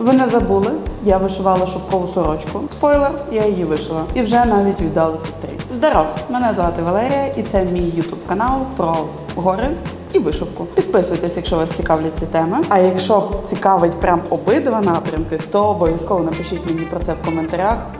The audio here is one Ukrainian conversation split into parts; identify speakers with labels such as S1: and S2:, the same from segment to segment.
S1: Ви не забули? Я вишивала шовкову сорочку. Спойлер, я її вишила і вже навіть віддала сестрі. Здоров! Мене звати Валерія, і це мій ютуб канал про гори. І вишивку. Підписуйтесь, якщо вас цікавлять ці теми. А якщо цікавить прям обидва напрямки, то обов'язково напишіть мені про це в коментарях.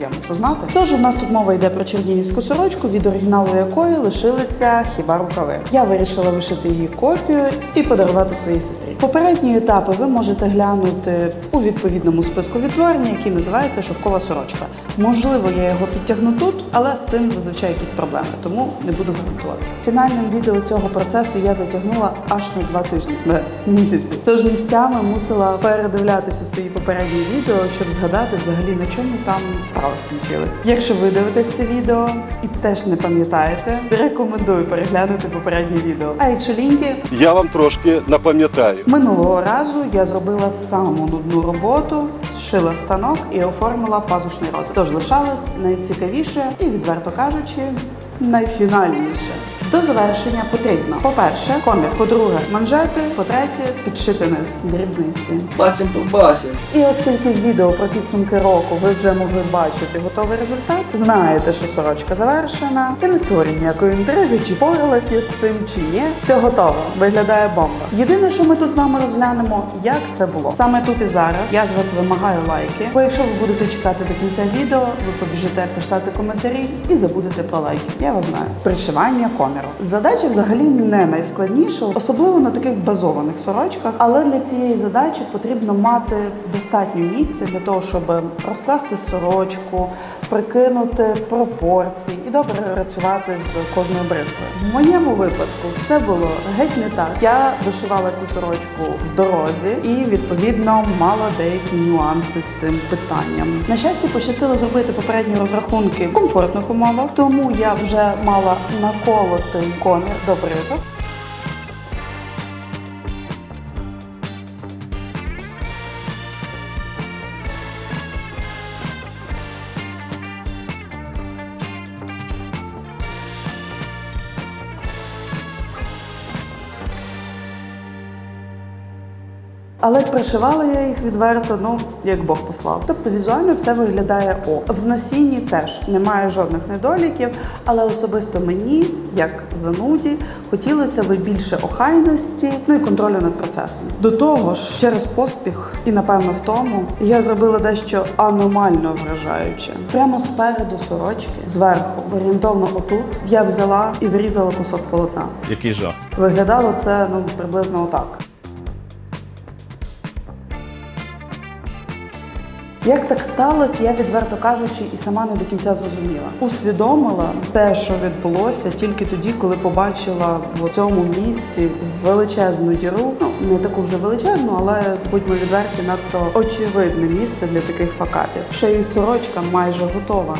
S1: Я мушу знати. Тож у нас тут мова йде про чернігівську сорочку, від оригіналу якої лишилися хіба рукави. Я вирішила вишити її копію і подарувати своїй сестрі. Попередні етапи ви можете глянути у відповідному списку відтворення, який називається Шовкова сорочка. Можливо, я його підтягну тут, але з цим зазвичай якісь проблеми, тому не буду гарантувати. Фінальним відео цього процесу я затягнула аж на два тижні не, місяці. Тож місцями мусила передивлятися свої попередні відео, щоб згадати взагалі на чому там справа скінчилась. Якщо ви дивитесь це відео і теж не пам'ятаєте, рекомендую переглянути попереднє відео. А якщо ліньки,
S2: Я вам трошки напам'ятаю.
S1: Минулого разу я зробила саму нудну роботу, зшила станок і оформила пазушний розріз. Тож лишалось найцікавіше і, відверто кажучи, найфінальніше. До завершення потрібно, по-перше, комір, по-друге, манжети, по-третє, підшити низ дрібниці.
S3: Бачим побачив.
S1: І оскільки відео про підсумки року ви вже могли бачити готовий результат, знаєте, що сорочка завершена, і не створює ніякої інтриги, чи поралась я з цим, чи ні. Все готово, виглядає бомба. Єдине, що ми тут з вами розглянемо, як це було. Саме тут і зараз я з вас вимагаю лайки. Бо якщо ви будете чекати до кінця відео, ви побіжите писати коментарі і забудете про лайки. Я вас знаю. Пришивання коміру. Задача взагалі не найскладніша, особливо на таких базованих сорочках. Але для цієї задачі потрібно мати достатньо місця для того, щоб розкласти сорочку, прикинути пропорції і добре працювати з кожною бришкою. В моєму випадку все було геть не так. Я вишивала цю сорочку в дорозі і відповідно мала деякі нюанси з цим питанням. На щастя, пощастило зробити попередні розрахунки в комфортних умовах, тому я вже мала наколотий комір до брижок. Але пришивала я їх відверто, ну як Бог послав. Тобто візуально все виглядає о. В носінні теж немає жодних недоліків, але особисто мені, як зануді, хотілося би більше охайності, ну і контролю над процесом. До того ж, через поспіх і напевно в тому, я зробила дещо аномально вражаюче. Прямо спереду сорочки, зверху, орієнтовно отут, я взяла і вирізала кусок полотна.
S4: Який жах.
S1: Виглядало це ну приблизно отак. Як так сталося, я відверто кажучи, і сама не до кінця зрозуміла. Усвідомила те, що відбулося, тільки тоді, коли побачила в цьому місці величезну діру. Ну не таку вже величезну, але будьмо відверті, надто очевидне місце для таких факапів. Ще й сорочка майже готова.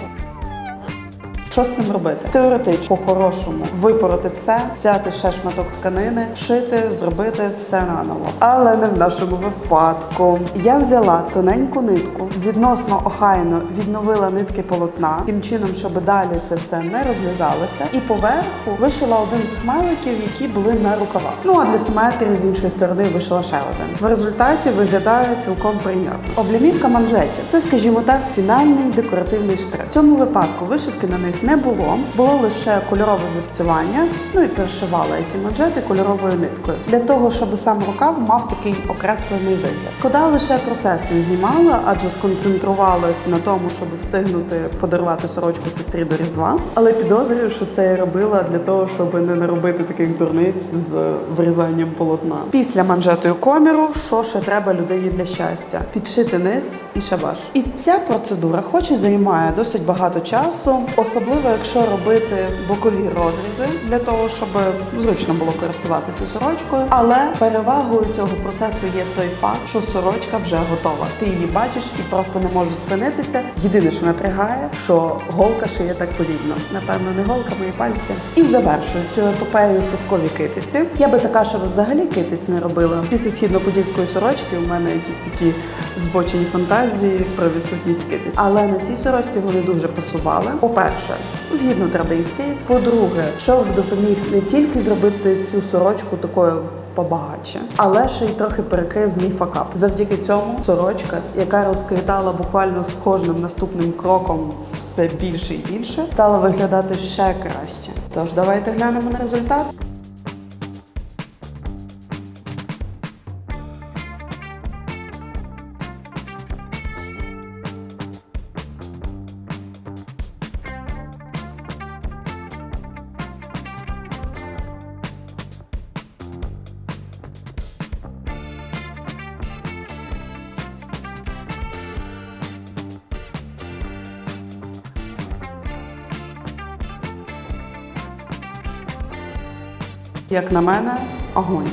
S1: Що з цим робити? Теоретично, по-хорошому, випороти все, взяти ще шматок тканини, шити, зробити все наново. Але не в нашому випадку. Я взяла тоненьку нитку, відносно охайно відновила нитки полотна, тим чином, щоб далі це все не розлізалося. І поверху вишила один з хмеликів, які були на рукавах. Ну а для симетрії з іншої сторони вишила ще один. В результаті виглядає цілком прийнятно. Облямівка манжетів це, скажімо так, фінальний декоративний штрих. В цьому випадку вишивки на них не було, було лише кольорове злипцювання. Ну і перешивала ці манжети кольоровою ниткою для того, щоб сам рукав мав такий окреслений вигляд. Кода лише процес не знімала, адже сконцентрувалась на тому, щоб встигнути подарувати сорочку сестрі до різдва. Але підозрюю, що це я робила для того, щоб не наробити таких дурниць з вирізанням полотна. Після манжетою коміру, що ще треба людині для щастя? Підшити низ і шабаш. І ця процедура, хоч і займає досить багато часу, особливо якщо робити бокові розрізи для того, щоб зручно було користуватися сорочкою. Але перевагою цього процесу є той факт, що сорочка вже готова. Ти її бачиш і просто не можеш спинитися. Єдине, що напрягає, що голка шиє так повільно. Напевно, не голка, мої пальці. І завершую цю епопею шовкові китиці. Я би така, щоб взагалі китиць не робила. Після східно-подільської сорочки у мене якісь такі збочені фантазії про відсутність китиць. Але на цій сорочці вони дуже пасували. По-перше, згідно традиції. По-друге, шовк допоміг не тільки зробити цю сорочку такою побагатше, але ще й трохи перекрив мій факап. Завдяки цьому сорочка, яка розквітала буквально з кожним наступним кроком все більше і більше, стала виглядати ще краще. Тож давайте глянемо на результат. Як на мене, огонь.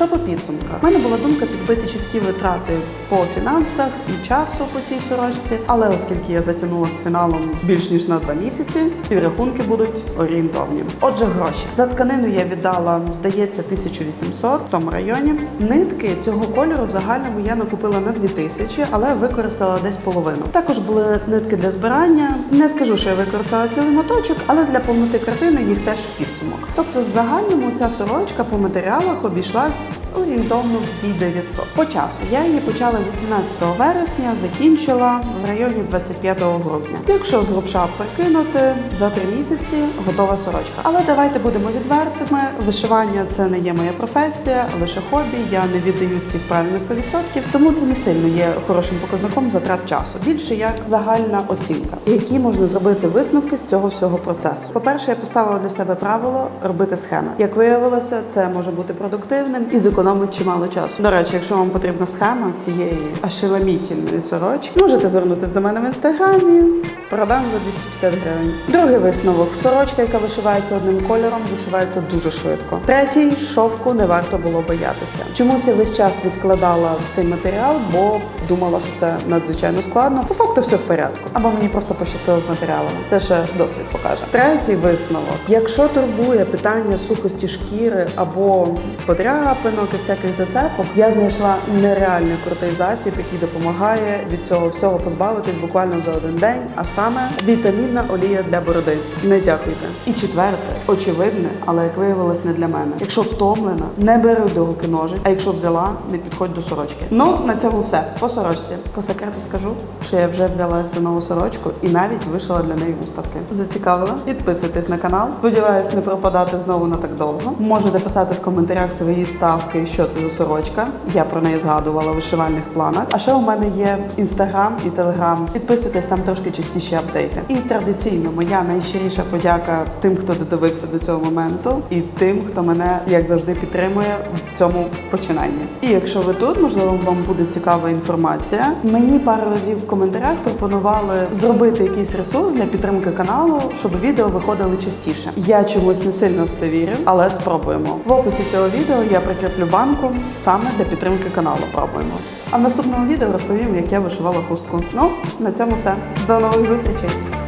S1: Що по підсумках? У мене була думка підбити чіткі витрати по фінансах і часу по цій сорочці, але оскільки я затягнула з фіналом більш ніж на два місяці, підрахунки будуть орієнтовні. Отже, гроші за тканину я віддала, здається, 1800 в тому районі. Нитки цього кольору в загальному я накупила на 2000, але використала десь половину. Також були нитки для збирання. Не скажу, що я використала цілий моточок, але для повноти картини їх теж підсумок. Тобто, в загальному ця сорочка по матеріалах обійшлась орієнтовно в 2900. По часу я її почала 18 вересня, закінчила в районі 25 грудня. Якщо з грубша прикинути, за три місяці готова сорочка. Але давайте будемо відвертими. Вишивання це не є моя професія, лише хобі. Я не віддаюсь цій справі на 100%, тому це не сильно є хорошим показником затрат часу. Більше як загальна оцінка, які можна зробити висновки з цього всього процесу. По-перше, я поставила для себе правило робити схеми. Як виявилося, це може бути продуктивним і зекономить чимало часу. До речі, якщо вам потрібна схема цієї ашеламітільної сорочки, можете звернутися до мене в інстаграмі. Продам за 250 гривень. Другий висновок: сорочка, яка вишивається одним кольором, вишивається дуже швидко. Третій шовку не варто було боятися. Чомусь я весь час відкладала цей матеріал, бо думала, що це надзвичайно складно. По факту все в порядку. Або мені просто пощастило з матеріалами. Це ще досвід покаже. Третій висновок: якщо турбує питання сухості шкіри або подряпинок і всяких зацепок, я знайшла нереальний крутий засіб, який допомагає від цього всього позбавитись буквально за один день, а саме вітамінна олія для бороди. Не дякуйте. І четверте, очевидне, але як виявилось, не для мене. Якщо втомлена, не бери до руки ножик, а якщо взяла, не підходь до сорочки. Ну на цьому все. По сорочці. По секрету скажу, що я вже взяла за нову сорочку і навіть вишила для неї уставки. Зацікавила? Підписуйтесь на канал. Сподіваюсь, не пропадати знову на так довго. Можете писати в коментарях свої ставки, що це за сорочка. Я про неї згадувала у вишивальних планах. А ще у мене є інстаграм і телеграм. Підписуйтесь там трошки частіші апдейти. І традиційно моя найщиріша подяка тим, хто додивився до цього моменту, і тим, хто мене як завжди підтримує в цьому починанні. І якщо ви тут, можливо, вам буде цікава інформація. Мені пару разів в коментарях пропонували зробити якийсь ресурс для підтримки каналу, щоб відео виходили частіше. Я чомусь не сильно в це вірю, але спробуємо. В описі цього відео я прикріплю банку саме для підтримки каналу. Пробуємо. А в наступному відео розповім, як я вишивала хустку. Ну, на цьому все. До нових зустрічей!